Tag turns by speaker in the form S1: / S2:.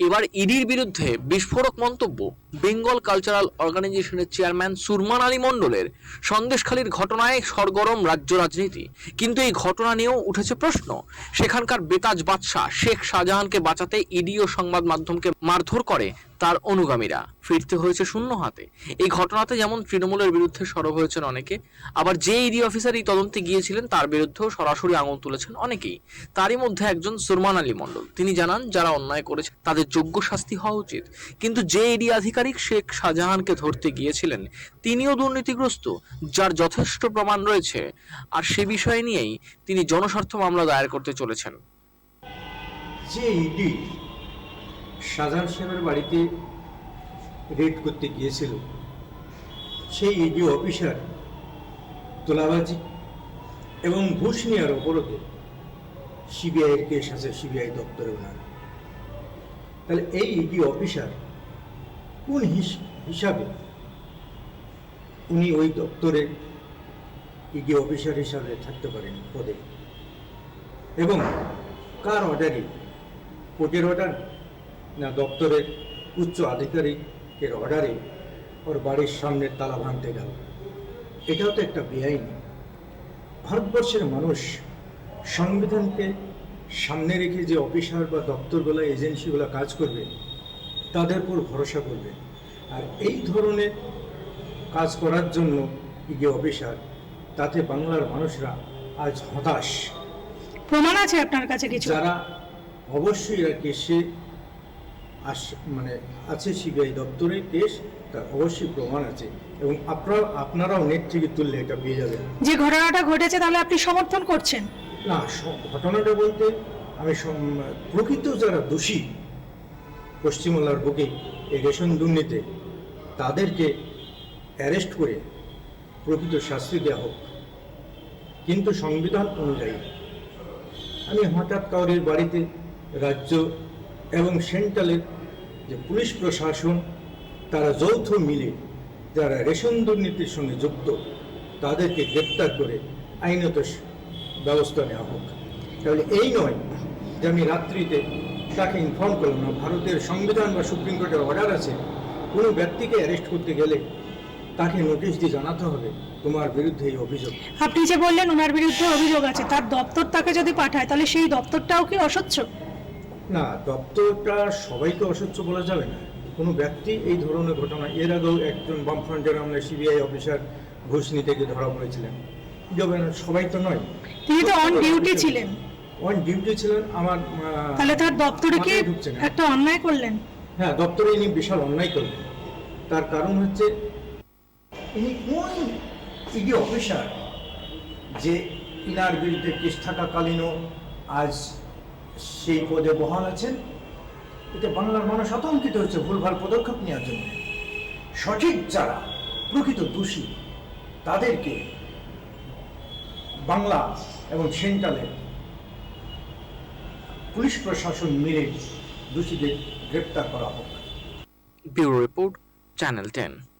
S1: এবার ইডির বিরুদ্ধে বিস্ফোরক মন্তব্য বেঙ্গল কালচারাল অর্গানাইজেশনের চেয়ারম্যান সুরমান আলী মণ্ডলের। সন্দেশখালীর ঘটনায় সরগরম রাজ্য রাজনীতি। কিন্তু এই ঘটনা নিয়েও উঠেছে প্রশ্ন। সেখানকার বেতাজ বাদশাহ শেখ শাহজাহানকে বাঁচাতে ইডি ও সংবাদ মাধ্যমকে মারধর করে তার অনুগামীরা। ফিরতে হয়েছে শূন্য হাতে। এই ঘটনাতে যেমন তৃণমূলের বিরুদ্ধে সরব হয়েছেন অনেকে, আবার যে ইডি অফিসার এই তদন্তে গিয়েছিলেন তার বিরুদ্ধেও সরাসরি আঙুল তুলেছেন অনেকেই। তারই মধ্যে একজন সুরমান আলী মণ্ডল। তিনি জানান, যারা অন্যায় করেছে তাদের যোগ্য শাস্তি হওয়া উচিত। কিন্তু যে ইডি আধিকারিক শেখ শাহজাহানকে ধরতে গিয়েছিলেন, তিনিও দুর্নীতিগ্রস্ত, যার যথেষ্ট প্রমাণ রয়েছে। আর সে বিষয় নিয়েই তিনি জনস্বার্থ মামলা দায়ের করতে চলেছেন।
S2: যে শাহজাহান সাহেবের বাড়িতে রেড করতে গিয়েছিল। সেই ইডি অফিসার তোলাবাজি এবং ঘুষ নেওয়ার অপরাধে সিবিআইয়ের কেস আছে সিবিআই দপ্তরে ওনার তাহলে এই ইডি অফিসার কোন হিসাবে উনি ওই দপ্তরে ইডি অফিসার হিসাবে থাকতে পারেন পদে? এবং কার অর্ডারে কোর্টের অর্ডার দপ্তরের উচ্চ আধিকারিকের অর্ডারে ওর বাড়ির সামনে তালা ভাঙতে গেল। এটাও তো একটা বেআইনি। ভারতবর্ষের মানুষ সংবিধানকে সামনে রেখে যে অফিসার বা দপ্তরগুলো এজেন্সিগুলো কাজ করবে তাদের উপর ভরসা করবে। আর এই ধরনের কাজ করার জন্য ইডি অফিসার তাতে বাংলার মানুষরা আজ হতাশ।
S3: প্রমাণ আছে আপনার কাছে কিছু?
S2: যারা অবশ্যই এরা কেসে আস মানে আছে সিবিআই দপ্তরে কেস তার অবশ্যই প্রমাণ আছে। এবং আপনারা আপনারাও নেট থেকে তুললে এটা পেয়ে যাবেন।
S3: যে ঘটনাটা ঘটেছে তাহলে আপনি সমর্থন করছেন?
S2: না ঘটনাটা বলতে আমি প্রকৃত যারা দোষী পশ্চিমবাংলার বুকে এই রেশন দুর্নীতি তাদেরকে অ্যারেস্ট করে প্রকৃত শাস্তি দেওয়া হোক। কিন্তু সংবিধান অনুযায়ী আমি হঠাৎ কাউরের বাড়িতে রাজ্য এবং সেন্ট্রালের যে পুলিশ প্রশাসন, তারা যৌথ মিলে যারা রেশন দুর্নীতির সঙ্গে যুক্ত, তাদেরকে গ্রেপ্তার করে আইনত ব্যবস্থা নেওয়া হোক। তাহলে এই নয় যে আমি রাত্রিতে তাকে ইনফর্ম করলাম না। ভারতের সংবিধান বা সুপ্রিম কোর্টের অর্ডার আছে, কোনো ব্যক্তিকে অ্যারেস্ট করতে গেলে তাকে নোটিশ দিয়ে জানাতে হবে তোমার বিরুদ্ধে এই অভিযোগ।
S3: আপনি যে বললেন, ওনার বিরুদ্ধে অভিযোগ আছে, তার দপ্তর তাকে যদি পাঠায়, তাহলে সেই দপ্তরটাও কি অস্বচ্ছ?
S2: না দপ্তরটা সবাইকে অস্বচ্ছ বলা যাবে না। কোনো ব্যক্তি এই ধরনের ঘটনা এর আগেও একজন বামফ্রন্টের আমলে সিবিআই অফিসার ঘুষ নিতে গিয়ে ধরা পড়েছিলেন। সবাই তো নয়।
S3: তিনি তো অন ডিউটি ছিলেন।
S2: অন ডিউটি ছিলেন আমার
S3: তাহলে তার দপ্তরে কি একটা অন্যায় করলেন?
S2: হ্যাঁ দপ্তরে ইনি বিশাল অন্যায় করলেন। তার কারণ হচ্ছে ইনি কোন ইডি অফিসার যে ইনার বিরুদ্ধে কেস থাকাকালীনও আজ সেই পদে বহাল আছেন। এতে বাংলার মানুষ আতঙ্কিত হচ্ছে ভুলভাল পদক্ষেপ নেওয়ার জন্য। সঠিক যারা, প্রকৃত দোষী, তাদেরকে বাংলা এবং সেন্ট্রালের পুলিশ প্রশাসন মিলে দোষীদের গ্রেপ্তার করা হোক।
S1: Bureau report, channel ten.